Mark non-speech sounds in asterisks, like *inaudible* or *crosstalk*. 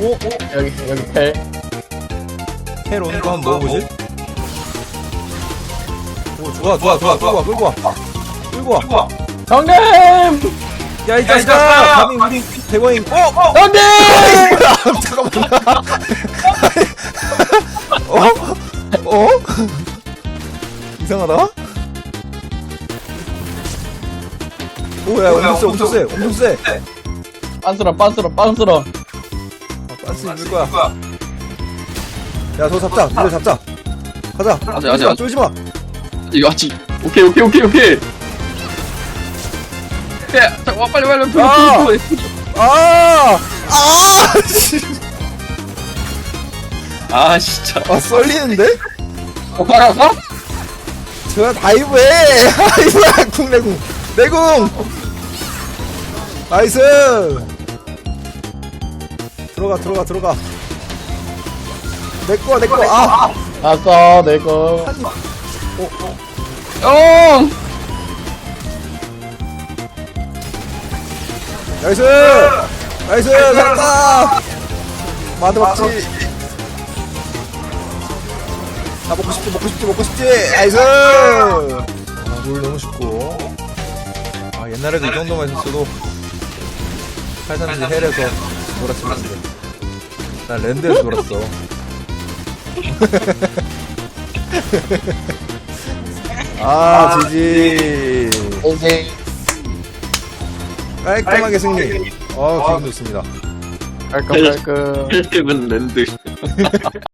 오, 오, 여기 여기 배. 헬 오는 거 한번 먹어보실? 오, 좋아, 좋아, 좋아, 끌고 와, 끌고 와. 끌고 와. 형님! 야, 이 자식아! 감히 우리 대거인, 어! 어! 형님! 잠깐만. 어? 어? 이상하다? 오야 엄청 세 엄청 세 엄청 세 빤스러 빤스러 빤스러. 아, 빤스 입을 거야 야 저거 잡자 이거 잡자 가자 가자, 가자. 쫄지 마 이거 아직 오케이 오케이 오케이 오케이 야 잠깐만 빨리 빨리 빨리 아! 빨리 아! 아! 씨. 아 진짜 아 썰리는데? 어, 가라가? 저 다이브해 *laughs* 다이브야 궁 내궁 내궁 나이스 들어가 들어가 들어가. 내꺼 내꺼 아! 왔어 내거. 한입 형 나이스! 나이스! 살았다! 마드 먹지 나 먹고 싶지 먹고 싶지 먹고 싶지. 나이스! 아롤 너무 쉽고. 아 옛날에도 이 정도만 했었어도 팔산지 헬에서 놀았을 텐데 난 랜드에서 놀았어. *laughs* 아 지지. 이제 깔끔하게 승리. 어 기분 좋습니다. 깔끔깔끔. 헬은 랜드 *laughs*